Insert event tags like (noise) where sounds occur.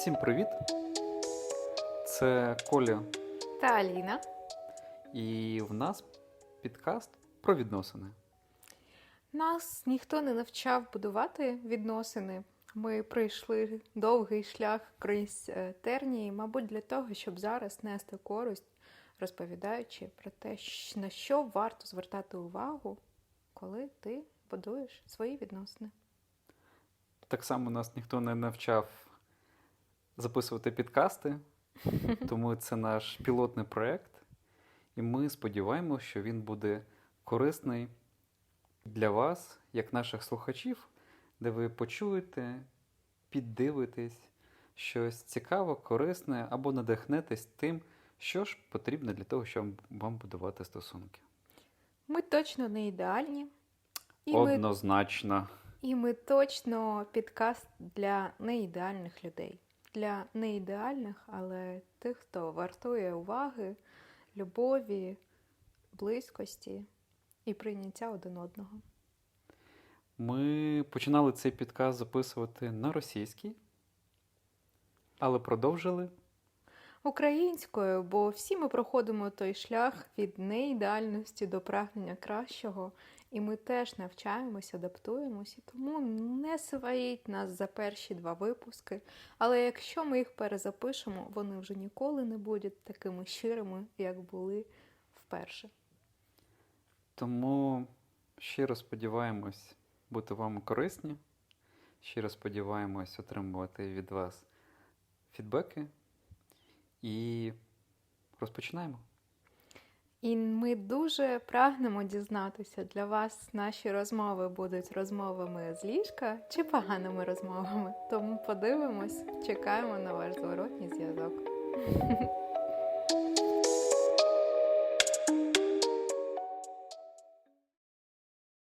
Всім привіт! Це Коля, Та Аліна. і в нас підкаст про відносини. Нас ніхто не навчав будувати відносини. Ми пройшли довгий шлях крізь е, тернії, мабуть, для того, щоб зараз нести користь, розповідаючи про те, на що варто звертати увагу, коли ти будуєш свої відносини. Так само нас ніхто не навчав записувати підкасти, (laughs) тому це наш пілотний проєкт, і ми сподіваємося, що він буде корисний для вас, як наших слухачів, де ви почуєте, піддивитесь щось цікаве, корисне або надихнетесь тим, що ж потрібно для того, щоб вам будувати стосунки. Ми точно не ідеальні, і ми, Однозначно. і ми точно підкаст для неідеальних людей. Для неідеальних, але тих, хто вартує уваги, любові, близькості і прийняття один одного. Ми починали цей підказ записувати на російській, але продовжили. Українською, бо всі ми проходимо той шлях від неідеальності до прагнення кращого, і ми теж навчаємося, адаптуємося, і тому не сваріть нас за перші два випуски. Але якщо ми їх перезапишемо, вони вже ніколи не будуть такими щирими, як були вперше. Тому щиро сподіваємось бути вам корисні. Щиро сподіваємось отримувати від вас фідбеки. І розпочинаємо. І ми дуже прагнемо дізнатися, для вас наші розмови будуть розмовами з ліжка чи поганими розмовами. Тому подивимось, чекаємо на ваш зворотній зв'язок.